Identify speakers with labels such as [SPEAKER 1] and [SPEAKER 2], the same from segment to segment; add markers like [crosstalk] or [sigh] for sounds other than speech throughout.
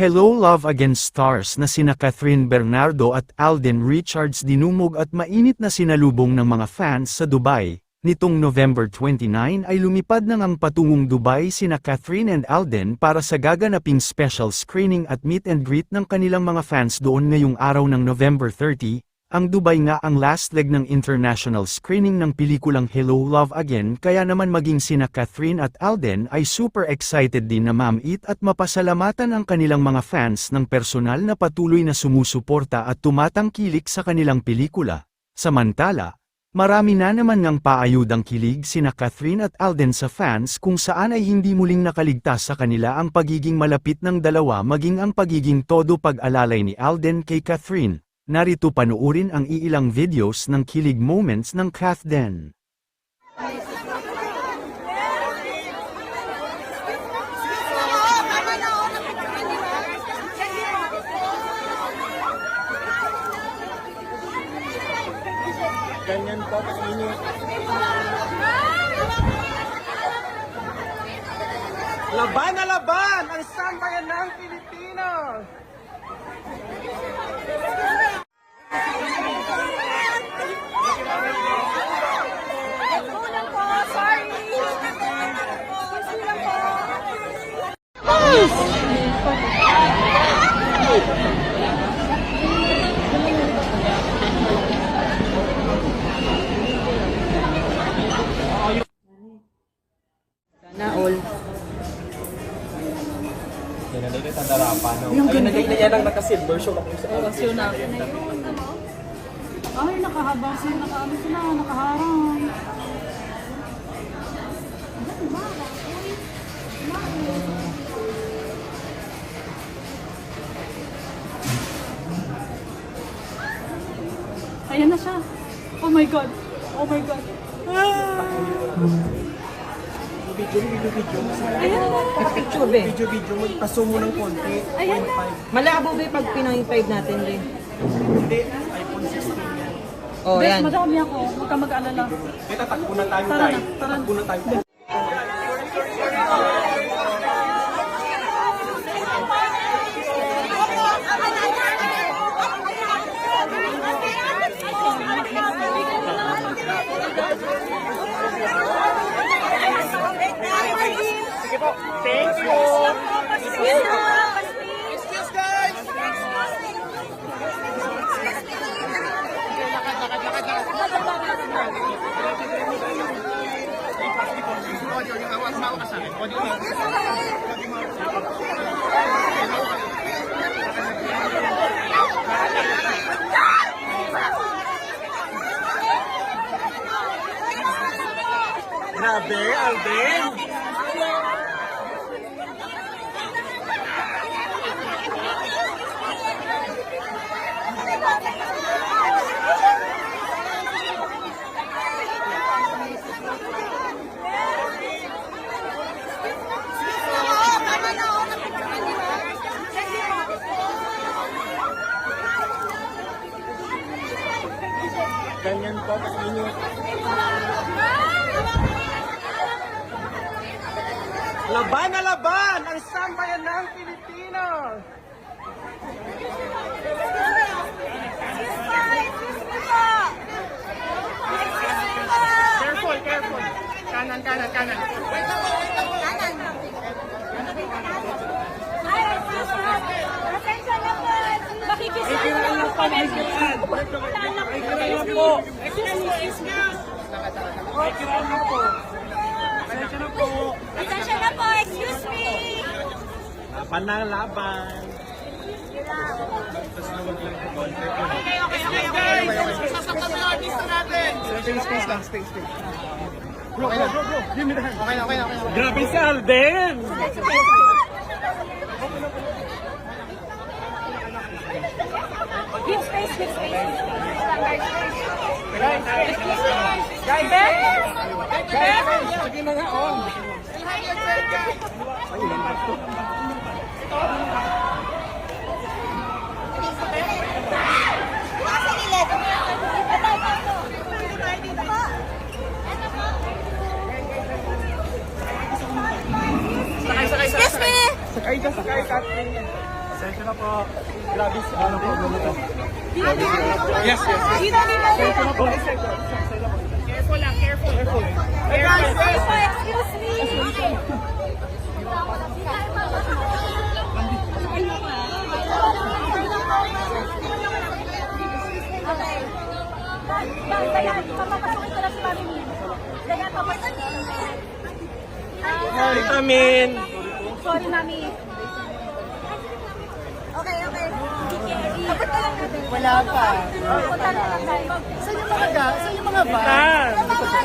[SPEAKER 1] Hello Love Again stars na sina Catherine Bernardo at Alden Richards dinumog at mainit na sinalubong ng mga fans sa Dubai. Nitong November 29 ay lumipad na ngang patungong Dubai sina Catherine and Alden para sa gaganaping special screening at meet and greet ng kanilang mga fans doon ngayong araw ng November 30, ang Dubai nga ang last leg ng international screening ng pelikulang Hello Love Again kaya naman maging sina Catherine at Alden ay super excited din na mamit at mapasalamatan ang kanilang mga fans ng personal na patuloy na sumusuporta at tumatangkilik sa kanilang pelikula. Samantala, marami na naman ngang paayudang kilig sina Catherine at Alden sa fans kung saan ay hindi muling nakaligtas sa kanila ang pagiging malapit ng dalawa maging ang pagiging todo pag-alalay ni Alden kay Catherine. Narito panuurin ang iilang videos ng kilig moments ng
[SPEAKER 2] po, kainit. Laban na laban! Ang sambayan ng Pilipino!
[SPEAKER 3] Sana all.
[SPEAKER 2] Yan, nalilit ang darapan. Yung Ayun, nagay na yan ang naka-silver show sa
[SPEAKER 3] Oh, na.
[SPEAKER 4] Ay, nakahabang sila, nakaano sila, nakaharang. Ayan na siya. Oh my God. Oh my God. Ah!
[SPEAKER 2] video, video, video.
[SPEAKER 4] Ayan na.
[SPEAKER 3] Picture be.
[SPEAKER 2] Video, video. Magpaso mo ng konti.
[SPEAKER 4] Ayan na.
[SPEAKER 3] Malabo be pag Pinoy 5 natin be.
[SPEAKER 2] Hindi, iPhone 16 yan.
[SPEAKER 3] Oh,
[SPEAKER 4] Bes,
[SPEAKER 3] yan.
[SPEAKER 4] madami ako. Huwag ka mag-alala.
[SPEAKER 2] Kaya tatakbo na tayo,
[SPEAKER 4] Tara
[SPEAKER 2] tayo.
[SPEAKER 4] na, tara na.
[SPEAKER 2] Tatakbo na tayo. Sige po. Thank you. Laban na laban! Ang sambayan ng Pilipino! Careful, careful. Kanan, kanan, kanan.
[SPEAKER 5] Pasensya na po. Makikisa
[SPEAKER 2] Ay, kiraan lang po, ay kiraan. Ay, kiraan lang po. Excuse me, excuse. Kiraan lang po. Pasensya na po.
[SPEAKER 5] Pasensya na po. Excuse me.
[SPEAKER 2] Laban na laban. Okay, okay, okay, okay. Sasaktan na artista natin. Space, space lang, space, space. Bro, bro, bro, bro. Give me the hand. Okay, okay, okay. Grabe si Alden!
[SPEAKER 5] Give space, give space.
[SPEAKER 2] Guys, guys! Guys! Sige na nga,
[SPEAKER 5] po. Po. Excuse me.
[SPEAKER 2] Sakay ka, sakay, na po. Grabe ano po.
[SPEAKER 5] Yes, yes. Dito, dito, dito.
[SPEAKER 2] Careful lang, careful. Careful. Hey guys, guys.
[SPEAKER 5] Excuse me. Okay. Dayan, papapasukin ko na si Mami Min. Dayan, papapasukin.
[SPEAKER 2] Sorry, Tamin.
[SPEAKER 5] Sorry, Mami. Okay, okay. Abot ka lang natin. Wala pa. Na lang tayo. Saan yung mga ga? Saan yung mga ba? Mga yung sa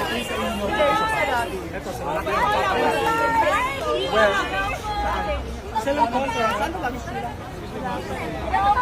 [SPEAKER 5] lobby. Well,
[SPEAKER 2] Isa lang po. Ano lang? Ah,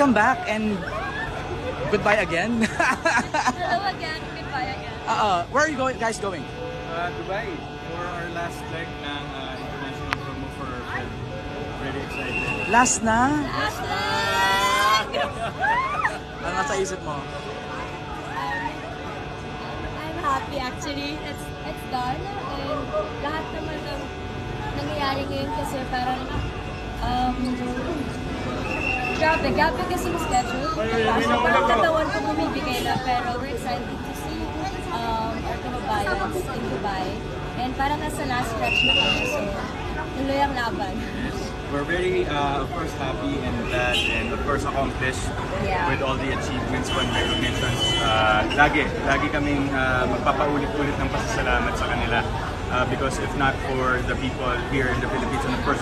[SPEAKER 6] Welcome back and goodbye again. [laughs]
[SPEAKER 5] Hello again, goodbye again.
[SPEAKER 6] uh, where are you going, guys going?
[SPEAKER 7] Uh, Dubai for our last leg ng uh, international promo for our film. Very excited.
[SPEAKER 6] Last na?
[SPEAKER 5] Hashtag! [laughs]
[SPEAKER 6] Ano nasa isip mo?
[SPEAKER 8] I'm happy actually. It's it's done and lahat naman ng nangyayari ngayon kasi parang um grabe, grabe kasi yung schedule. So parang katawan ko bumibigay na pero we're excited to see um, our kababayans in Dubai. And parang nasa last stretch na kami so tuloy ang laban.
[SPEAKER 7] We're very, uh, of course, happy and glad and of course accomplished
[SPEAKER 8] Yeah.
[SPEAKER 7] with all the achievements and recognitions. Uh, lagi, lagi kaming uh, magpapaulit-ulit ng pasasalamat sa kanila. Uh, because if not for the people here in the Philippines and of course